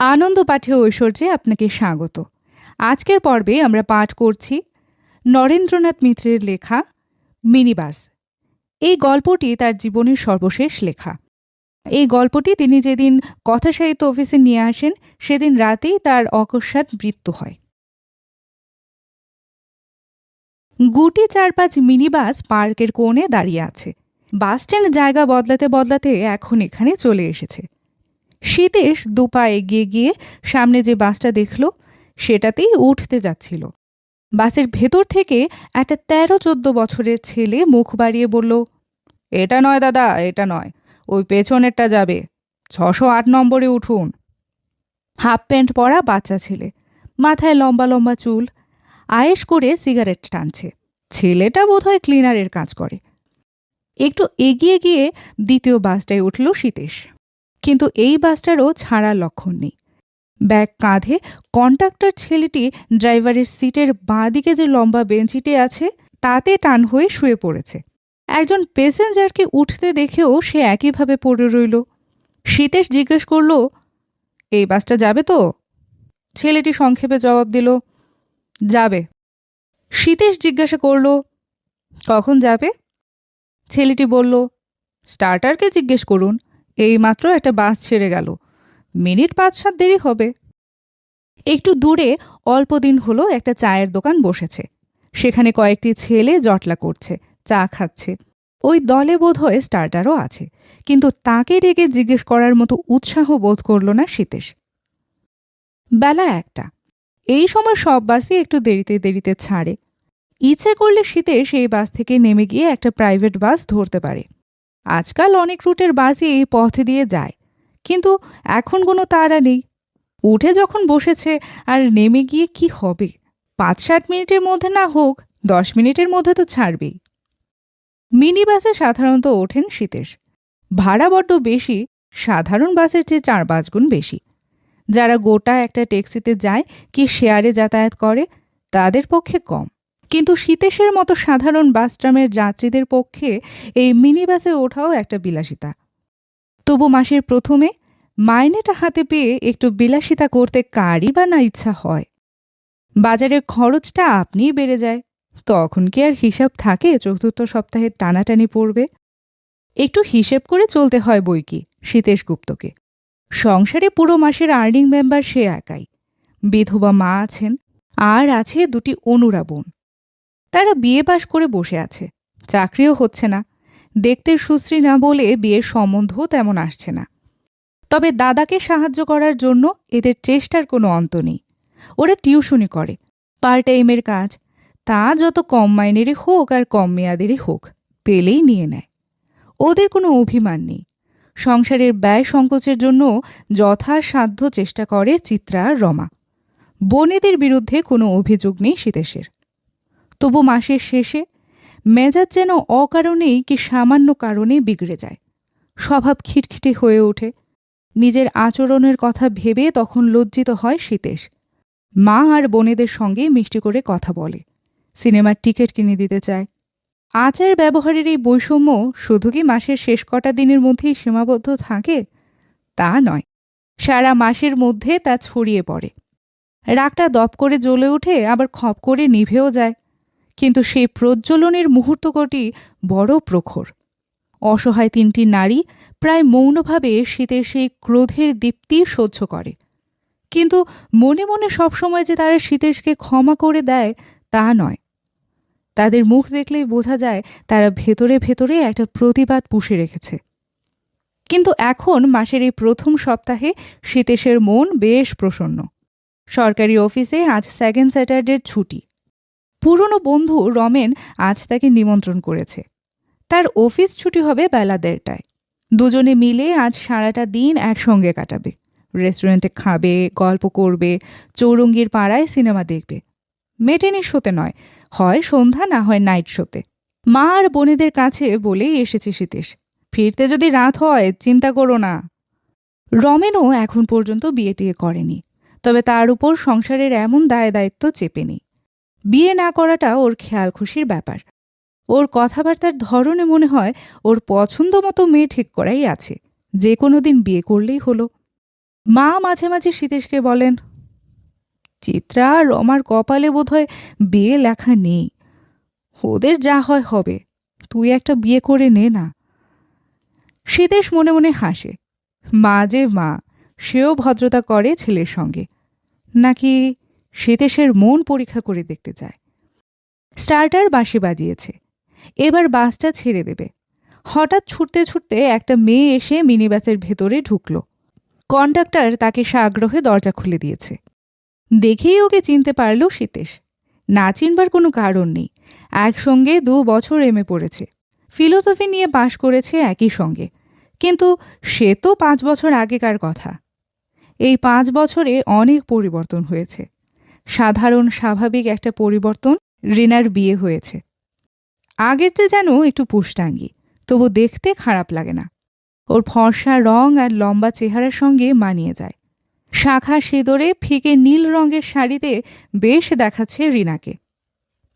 আনন্দ পাঠে ঐশ্বর্যে আপনাকে স্বাগত। আজকের পর্বে আমরা পাঠ করছি নরেন্দ্রনাথ মিত্রের লেখা মিনিবাস। এই গল্পটি তার জীবনের সর্বশেষ লেখা। এই গল্পটি তিনি যেদিন কথা সাহিত্য অফিসে নিয়ে আসেন, সেদিন রাতেই তার অকস্মাৎ মৃত্যু হয়। গুটি চার পাঁচ মিনিবাস পার্কের কোণে দাঁড়িয়ে আছে। বাস স্ট্যান্ড জায়গা বদলাতে বদলাতে এখন এখানে চলে এসেছে। শীতেশ দুপা এগিয়ে গিয়ে সামনে যে বাসটা দেখল, সেটাতেই উঠতে যাচ্ছিল। বাসের ভেতর থেকে একটা তেরো চোদ্দ বছরের ছেলে মুখ বাড়িয়ে বলল, এটা নয় দাদা, এটা নয়, ওই পেছনেরটা যাবে, ছশো আট নম্বরে উঠুন। হাফ প্যান্ট পরা বাচ্চা ছেলে, মাথায় লম্বা লম্বা চুল আয়েস করে সিগারেট টানছে। ছেলেটা বোধহয় ক্লিনারের কাজ করে। একটু এগিয়ে গিয়ে দ্বিতীয় বাসটায় উঠল সীতেশ। কিন্তু এই বাসটারও ছাড়ার লক্ষণ নেই। ব্যাগ কাঁধে কন্ডাক্টর ছেলেটি ড্রাইভারের সিটের বাঁ দিকে যে লম্বা বেঞ্চিটি আছে, তাতে টান হয়ে শুয়ে পড়েছে। একজন প্যাসেঞ্জারকে উঠতে দেখেও সে একইভাবে পড়ে রইল। সীতেশ জিজ্ঞেস করল, এই বাসটা যাবে তো? ছেলেটি সংক্ষেপে জবাব দিল, যাবে। সীতেশ জিজ্ঞাসা করল, কখন যাবে? ছেলেটি বলল, স্টার্টারকে জিজ্ঞেস করুন। এইমাত্র একটা বাস ছেড়ে গেল। মিনিট পাঁচ সাত দেরি হবে। একটু দূরে অল্প দিন হলো একটা চায়ের দোকান বসেছে। সেখানে কয়েকটি ছেলে জটলা করছে, চা খাচ্ছে। ওই দলে বোধ বোধহয় স্টার্টারও আছে, কিন্তু তাকে ডেকে জিজ্ঞেস করার মতো উৎসাহ বোধ করল না সীতেশ বেলা একটা। এই সময় সব বাসই একটু দেরিতে দেরিতে ছাড়ে। ইচ্ছে করলে শীতেশ এই বাস থেকে নেমে গিয়ে একটা প্রাইভেট বাস ধরতে পারে। আজকাল অনেক রুটের বাসই এই পথ দিয়ে যায়, কিন্তু এখন কোনো তাড়া নেই। উঠে যখন বসেছে আর নেমে গিয়ে কি হবে? পাঁচ সাত মিনিটের মধ্যে না হোক, দশ মিনিটের মধ্যে তো ছাড়বেই। মিনি বাসে সাধারণত ওঠেন শীতেশ। ভাড়া বড্ড বেশি, সাধারণ বাসের চেয়ে চার পাঁচ গুণ বেশি। যারা গোটা একটা ট্যাক্সিতে যায়, কি শেয়ারে যাতায়াত করে? তাদের পক্ষে কম। কিন্তু শীতেশের মতো সাধারণ বাস ট্রামের যাত্রীদের পক্ষে এই মিনি বাসে ওঠাও একটা বিলাসিতা। তবু মাসের প্রথমে মাইনেটা হাতে পেয়ে একটু বিলাসিতা করতে কারই বা না ইচ্ছা হয়। বাজারের খরচটা আপনিই বেড়ে যায়। তখন কি আর হিসাব থাকে? চতুর্থ সপ্তাহের টানাটানি পড়বে। একটু হিসেব করে চলতে হয় বই কি, শীতেশ গুপ্তকে। সংসারে পুরো মাসের আর্নিং মেম্বার সে একাই। বিধবা মা আছেন, আর আছে দুটি অনুরা বোন। তারা বিয়ে পাশ করে বসে আছে। চাকরিও হচ্ছে না। দেখতে সুশ্রী না বলে বিয়ের সম্বন্ধও তেমন আসছে না। তবে দাদাকে সাহায্য করার জন্য এদের চেষ্টার কোনো অন্ত নেই। ওরা টিউশনি করে। পার্ট টাইমের কাজ। তা যত কম মাইনেরই হোক আর কম মেয়াদেরই হোক, পেলেই নিয়ে নেয়। ওদের কোনো অভিমান নেই। সংসারের ব্যয় সংকোচের জন্য যথাসাধ্য চেষ্টা করে চিত্রা রমা। বনেদের বিরুদ্ধে কোনো অভিযোগ নেই সীতেশের তবু মাসের শেষে মেজাজ যেন অকারণেই কি সামান্য কারণে বিগড়ে যায়। স্বভাব খিটখিটে হয়ে ওঠে। নিজের আচরণের কথা ভেবে তখন লজ্জিত হয় সীতেশ মা আর বোনেদের সঙ্গে মিষ্টি করে কথা বলে। সিনেমার টিকিট কিনে দিতে চায়। আচার ব্যবহারের এই বৈষম্য শুধু কি মাসের শেষ কটা দিনের মধ্যেই সীমাবদ্ধ থাকে? তা নয়। সারা মাসের মধ্যে তা ছড়িয়ে পড়ে। রাগটা দপ করে জ্বলে ওঠে, আবার খপ করে নিভেও যায়। কিন্তু সেই প্রজ্বলনের মুহূর্তকটি বড় প্রখর। অসহায় তিনটি নারী প্রায় মৌনভাবে শীতের সেই ক্রোধের দীপ্তি সহ্য করে। কিন্তু মনে মনে সবসময় যে তারা শীতেশকে ক্ষমা করে দেয়, তা নয়। তাদের মুখ দেখলেই বোঝা যায় তারা ভেতরে ভেতরে একটা প্রতিবাদ পুষে রেখেছে। কিন্তু এখন মাসের এই প্রথম সপ্তাহে শীতেশের মন বেশ প্রসন্ন। সরকারি অফিসে আজ সেকেন্ড স্যাটারডের ছুটি। পুরনো বন্ধু রমেন আজ তাকে নিমন্ত্রণ করেছে। তার অফিস ছুটি হবে বেলা দেড়টায়। দুজনে মিলে আজ সারাটা দিন একসঙ্গে কাটাবে। রেস্টুরেন্টে খাবে, গল্প করবে, চৌরঙ্গির পাড়ায় সিনেমা দেখবে। মেটেনি শোতে নয়, হয় সন্ধ্যা না হয় নাইট শোতে। মা আর বোনেদের কাছে বলেই এসেছে সীতেশ, ফিরতে যদি রাত হয়, চিন্তা করো না। রমেনও এখন পর্যন্ত বিয়ে টিয়ে করেনি, তবে তার উপর সংসারের এমন দায় দায়িত্ব চেপে নেই বিয়ে না করাটা ওর খেয়াল খুশির ব্যাপার। ওর কথাবার্তার ধরনে মনে হয় ওর পছন্দ মতো মেয়ে ঠিক করাই আছে। যে কোনো দিন বিয়ে করলেই হলো। মা মাঝে মাঝে সীতেশকে বলেন, চিত্রা আর রমার কপালে বোধহয় বিয়ে লেখা নেই। ওদের যা হয় হবে, তুই একটা বিয়ে করে নে না। সীতেশ মনে মনে হাসে, মা যে মা, সেও ভদ্রতা করে ছেলের সঙ্গে। নাকি সীতেশের মন পরীক্ষা করে দেখতে চায়। স্টার্টার বাঁশি বাজিয়েছে। এবার বাসটা ছেড়ে দেবে। হঠাৎ ছুটতে ছুটতে একটা মেয়ে এসে মিনিবাসের ভেতরে ঢুকল। কন্ডাক্টর তাকে সাগ্রহে দরজা খুলে দিয়েছে। দেখেই ওকে চিনতে পারল সীতেশ। না চিনবার কোনো কারণ নেই। একসঙ্গে দু বছর এমে পড়েছে। ফিলোসফি নিয়ে পাশ করেছে একই সঙ্গে। কিন্তু সে তো পাঁচ বছর আগেকার কথা। এই পাঁচ বছরে অনেক পরিবর্তন হয়েছে। সাধারণ স্বাভাবিক একটা পরিবর্তন রিনার বিয়ে হয়েছে। আগের চেয়ে যেন একটু পুষ্টাঙ্গী, তবু দেখতে খারাপ লাগে না। ওর ফর্সা রং আর লম্বা চেহারার সঙ্গে মানিয়ে যায়। শাখা সিঁদরে ফিকে নীল রঙের শাড়িতে বেশ দেখাচ্ছে রিনাকে।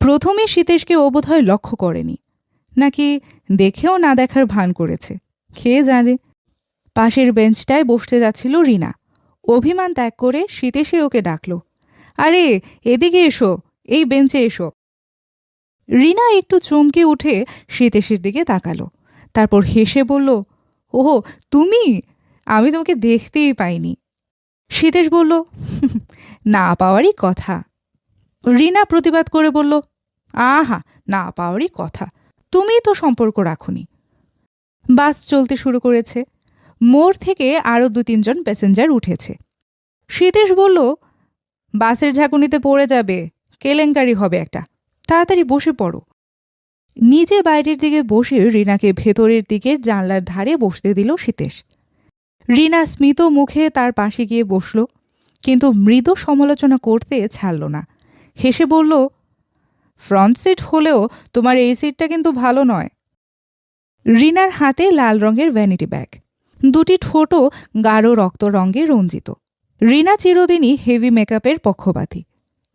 প্রথমে সীতেশকে ও বোধহয় লক্ষ্য করেনি, নাকি দেখেও না দেখার ভান করেছে খেয়ে জানে? পাশের বেঞ্চটায় বসতে যাচ্ছিল রিনা। অভিমান ত্যাগ করে সীতেশে ওকে ডাকল আরে, এদিকে এসো, এই বেঞ্চে এসো। রিনা একটু চমকে উঠে সীতেশের দিকে তাকালো। তারপর হেসে বলল, ওহো, তুমি? আমি তোমাকে দেখতেই পাইনি। সীতেশ বলল, না পাওয়ারই কথা। রিনা প্রতিবাদ করে বলল, আহা, না পাওয়ারই কথা। তুমি তো সম্পর্ক রাখুনি। বাস চলতে শুরু করেছে। মোড় থেকে আরও দু তিনজন প্যাসেঞ্জার উঠেছে। সীতেশ বলল বাসের ঝাঁকুনিতে পড়ে যাবে, কেলেঙ্কারি হবে একটা। তাড়াতাড়ি বসে পড়ো। নিজে বাইরের দিকে বসে রিনাকে ভেতরের দিকের জানলার ধারে বসতে দিল সীতেশ। রিনা স্মিত মুখে তার পাশে গিয়ে বসল, কিন্তু মৃদু সমালোচনা করতে ছাড়ল না। হেসে বলল, ফ্রন্ট সিট হলেও তোমার এই সিটটা কিন্তু ভালো নয়। রিনার হাতে লাল রঙের ভ্যানিটি ব্যাগ দুটি ঠোঁটও গাঢ় রক্ত রঙে রঞ্জিত। রিনা চিরদিনই হেভি মেকআপের পক্ষপাতী।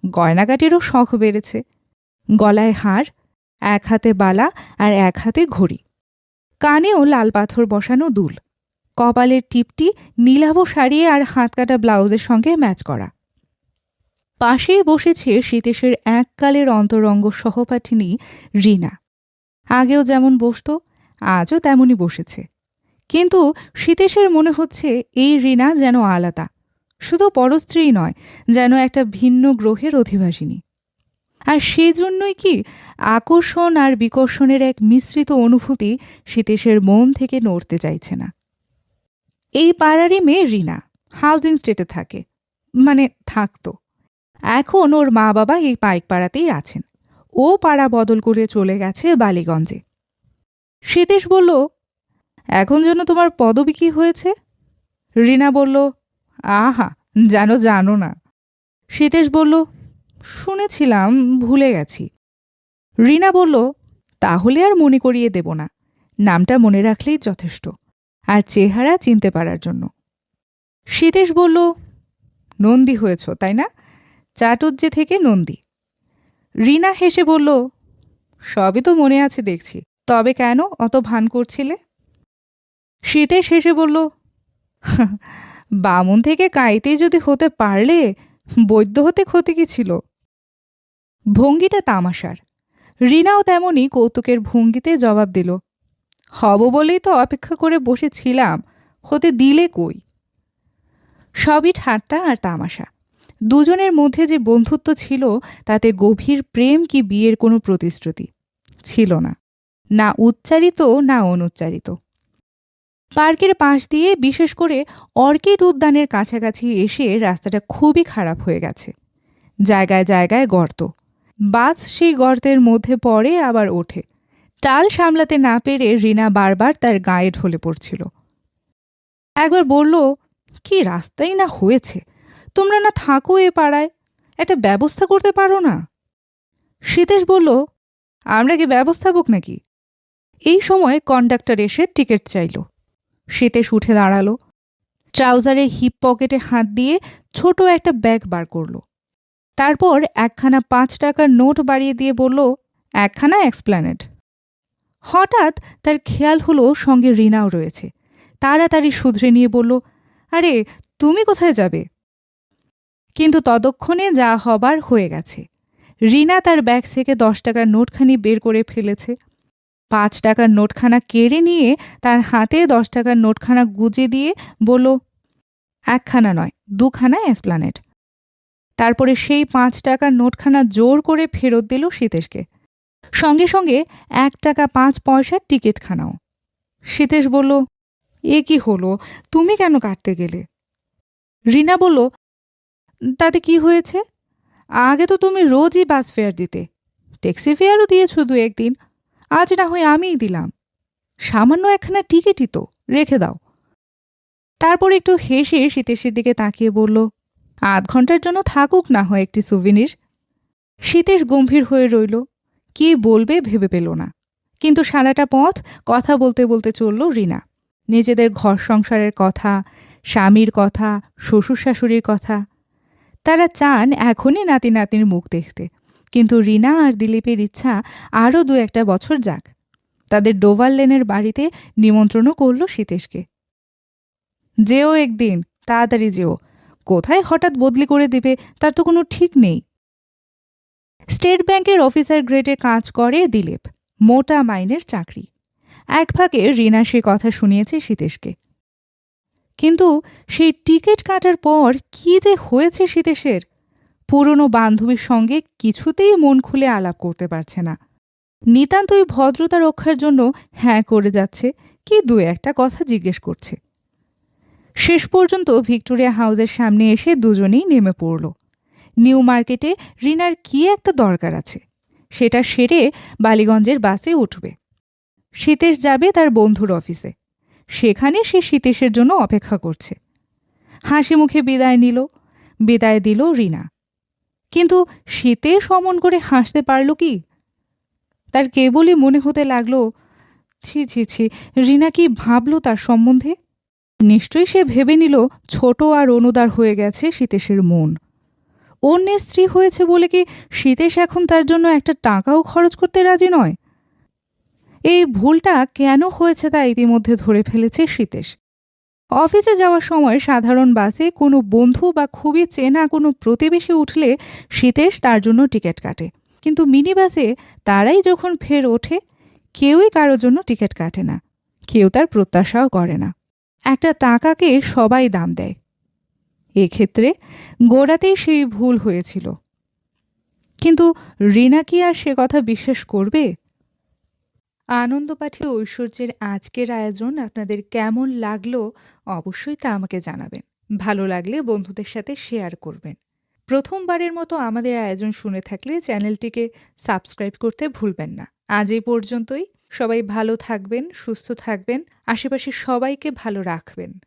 গয়নাগাটিরও শখ বেড়েছে। গলায় হার, এক হাতে বালা আর এক হাতে ঘড়ি। কানেও লাল পাথর বসানো দুল। কপালের টিপটি নীলাভ শাড়ি আর হাতকাটা ব্লাউজের সঙ্গে ম্যাচ করা। পাশেই বসেছে সীতেশের এককালের অন্তরঙ্গ সহপাঠিনী রিনা। আগেও যেমন বসত, আজও তেমনই বসেছে। কিন্তু সীতেশের মনে হচ্ছে এই রিনা যেন আলাদা। শুধু পরস্ত্রী নয়, যেন একটা ভিন্ন গ্রহের অধিবাসিনী। আর সেজন্যই কি আকর্ষণ আর বিকর্ষণের এক মিশ্রিত অনুভূতি সীতেশের মন থেকে নড়তে চাইছে না। এই পাড়ারই মেয়ে রিনা হাউজিং স্টেটে থাকে মানে থাকতো। এখন ওর মা বাবা এই পাইক পাড়াতেই আছেন। ও পাড়া বদল করে চলে গেছে বালিগঞ্জে। সীতেশ বলল, এখন যেন তোমার পদবি কি হয়েছে? রিনা বলল আহা, যেন জানো না। সীতেশ বলল, শুনেছিলাম, ভুলে গেছি। রিনা বলল, তাহলে আর মনে করিয়ে দেব না। নামটা মনে রাখলেই যথেষ্ট। আর চেহারা চিনতে পারার জন্য। সীতেশ বলল, নন্দী হয়েছ, তাই না? চাটুজ্জে থেকে নন্দী। রিনা হেসে বলল, সবই তো মনে আছে দেখছি। তবে কেন অত ভান করছিলে? শীতেশ হেসে বলল বামুন থেকে কাইতেই যদি হতে পারলে, বৈদ্য হতে ক্ষতি কি ছিল? ভঙ্গিটা তামাশার। রিনাও তেমনই কৌতুকের ভঙ্গিতে জবাব দিল, হব বলেই তো অপেক্ষা করে বসেছিলাম, হতে দিলে কই? সবই ঠাট্টা আর তামাশা। দুজনের মধ্যে যে বন্ধুত্ব ছিল, তাতে গভীর প্রেম কি বিয়ের কোনো প্রতিশ্রুতি? ছিল না। না উচ্চারিত, না অনুচ্চারিত। পার্কের পাশ দিয়ে বিশেষ করে অর্কিড উদ্যানের কাছাকাছি এসে রাস্তাটা খুবই খারাপ হয়ে গেছে। জায়গায় জায়গায় গর্ত। বাস সেই গর্তের মধ্যে পড়ে আবার ওঠে। টাল সামলাতে না পেরে রিনা বারবার তার গায়ে ঢলে পড়ছিল। একবার বলল, কি রাস্তাই না হয়েছে? তোমরা না থাকো এ পাড়ায়। একটা ব্যবস্থা করতে পারো না? সীতেশ বলল, আমরা কি ব্যবস্থাপক নাকি? এই সময় কন্ডাক্টর এসে টিকিট চাইল। সীতেশ উঠে দাঁড়াল। ট্রাউজারের হিপ পকেটে হাত দিয়ে ছোট একটা ব্যাগ বার করল। তারপর একখানা পাঁচ টাকার নোট বাড়িয়ে দিয়ে বলল, একখানা এক্সপ্ল্যানেড হঠাৎ তার খেয়াল হলো সঙ্গে রিনাও রয়েছে। তাড়াতাড়ি শুধরে নিয়ে বলল, আরে, তুমি কোথায় যাবে? কিন্তু ততক্ষণে যা হবার হয়ে গেছে। রিনা তার ব্যাগ থেকে দশ টাকার নোটখানি বের করে ফেলেছে। পাঁচ টাকার নোটখানা কেড়ে নিয়ে তার হাতে দশ টাকার নোটখানা গুজে দিয়ে বলল, একখানা নয়, দুখানা এসপ্লানেট। তারপরে সেই পাঁচ টাকার নোটখানা জোর করে ফেরত দিল সীতেশকে সঙ্গে সঙ্গে এক টাকা পাঁচ পয়সার টিকিটখানাও সীতেশ বলল, এ কি হলো? তুমি কেন কাটতে গেলে? রিনা বলল, তাতে কি হয়েছে? আগে তো তুমি রোজই বাস ফেয়ার দিতে। ট্যাক্সি ফেয়ারও দিয়েছ দু একদিন আজ না হয় আমিই দিলাম। সামান্য একখানা টিকিটই তো, রেখে দাও। তারপর একটু হেসে শীতেশের দিকে তাকিয়ে বলল, আধ ঘণ্টার জন্য থাকুক না হয় একটি সুভিনির। শীতেশ গম্ভীর হয়ে রইল, কি বলবে ভেবে পেল না। কিন্তু সারাটা পথ কথা বলতে বলতে চলল রিনা। নিজেদের ঘর সংসারের কথা, স্বামীর কথা, শ্বশুর শাশুড়ির কথা। তারা চান এখনই নাতি নাতির মুখ দেখতে। কিন্তু রিনা আর দিলীপের ইচ্ছা আরও দু একটা বছর যাক। তাদের ডোভার লেনের বাড়িতে নিমন্ত্রণও করল সীতেশকে। যেও একদিন, তাড়াতাড়ি যেও। কোথায় হঠাৎ বদলি করে দেবে, তার তো কোনো ঠিক নেই। স্টেট ব্যাংকের অফিসার গ্রেডে কাজ করে দিলীপ, মোটা মাইনের চাকরি। এক ভাগে রিনা সে কথা শুনিয়েছে সীতেশকে। কিন্তু সেই টিকিট কাটার পর কি যে হয়েছে সীতেশের? পুরনো বান্ধবীর সঙ্গে কিছুতেই মন খুলে আলাপ করতে পারছে না। নিতান্তই ভদ্রতা রক্ষার জন্য হ্যাঁ করে যাচ্ছে কি দু একটা কথা জিজ্ঞেস করছে। শেষ পর্যন্ত ভিক্টোরিয়া হাউসের সামনে এসে দুজনেই নেমে পড়ল। নিউ মার্কেটে রিনার কি একটা দরকার আছে, সেটা সেরে বালিগঞ্জের বাসে উঠবে। সীতেশ যাবে তার বন্ধুর অফিসে। সেখানে সে সীতেশের জন্য অপেক্ষা করছে। হাসি মুখে বিদায় নিল, বিদায় দিল রিনা। কিন্তু শীতে সমন করে হাসতে পারল কি? তার কেবলই মনে হতে লাগল, ছি ছি ছি, রিনা কি ভাবল তার সম্বন্ধে? নিশ্চয়ই সে ভেবে নিল ছোট আর অনুদার হয়ে গেছে সীতেশের মন। অন্যের স্ত্রী হয়েছে বলে কি সীতেশ এখন তার জন্য একটা টাকাও খরচ করতে রাজি নয়? এই ভুলটা কেন হয়েছে তা ইতিমধ্যে ধরে ফেলেছে সীতেশ অফিসে যাওয়ার সময় সাধারণ বাসে কোনো বন্ধু বা খুবই চেনা কোনো প্রতিবেশী উঠলে শীতেশ তার জন্য টিকিট কাটে। কিন্তু মিনি বাসে তারাই যখন ফের ওঠে, কেউই কারোর জন্য টিকিট কাটে না। কেউ তার প্রত্যাশাও করে না। একটা টাকাকে সবাই দাম দেয়। এক্ষেত্রে গোড়াতেই সেই ভুল হয়েছিল। কিন্তু রিনা কি আর সে কথা বিশ্বাস করবে? আনন্দপাঠী ঐশ্বর্যের আজকের আয়োজন আপনাদের কেমন লাগল অবশ্যই তা আমাকে জানাবেন। ভালো লাগলে বন্ধুদের সাথে শেয়ার করবেন। প্রথমবারের মতো আমাদের আয়োজন শুনে থাকলে চ্যানেলটিকে সাবস্ক্রাইব করতে ভুলবেন না। আজ এই পর্যন্তই। সবাই ভালো থাকবেন, সুস্থ থাকবেন। আশেপাশে সবাইকে ভালো রাখবেন।